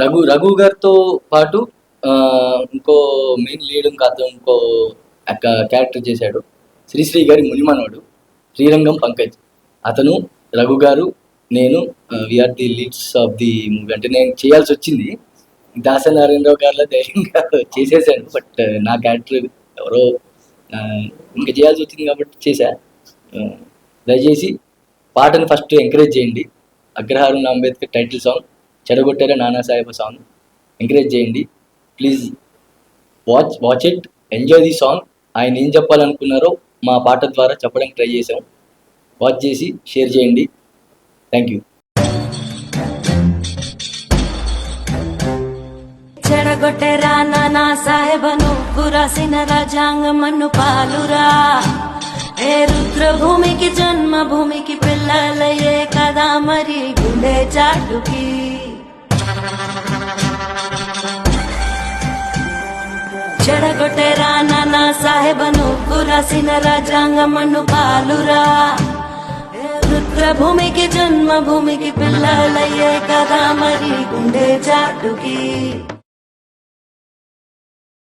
రఘు రఘు గారితో పాటు ఇంకో మెయిన్ లీడ్ ఇంకా అతను ఇంకో క్యారెక్టర్ చేశాడు. శ్రీశ్రీ గారి మునిమనోడు శ్రీరంగం పంకజ్. అతను రఘు గారు నేను we are the leads of the movie అంటే నేను చేయాల్సి వచ్చింది. దాసనారాయణరావు గారిలో ధైర్యంగా చేసేసాను బట్ నా క్యారెక్టర్ ఎవరో ఇంకా చేయాల్సి వచ్చింది కాబట్టి చేశా. దయచేసి పాటను ఫస్ట్ ఎంకరేజ్ చేయండి. అగ్రహారం అంబేద్కర్ టైటిల్ సాంగ్ చెడగొట్టారా నానా సాహెబ్ సాంగ్ ఎంకరేజ్ చేయండి. Please watch watch it enjoy the song ఆయన ఏం చెప్పాలనుకున్నారో మా పాట ద్వారా చెప్పడానికి ట్రై చేసాం వాచ్ చేసి షేర్ చేయండి. థ్యాంక్ యూ చెడగొట్టెరా నానా సాహెబ నువ్వు రాసిన రాజాంగమన్ను పాలురా. ఏ రుద్రభూమికి జన్మభూమికి పిల్లలయ్యే కదా మరి గుండె చాటుకి. చెడగొట్టెరా నానా సాహెబను కురాసిన రాజ్యాంగమన్ను పాలురా. రుద్రభూమికి జన్మభూమికి పిల్లలయ్యే కదా మరి గుండె చాటుకి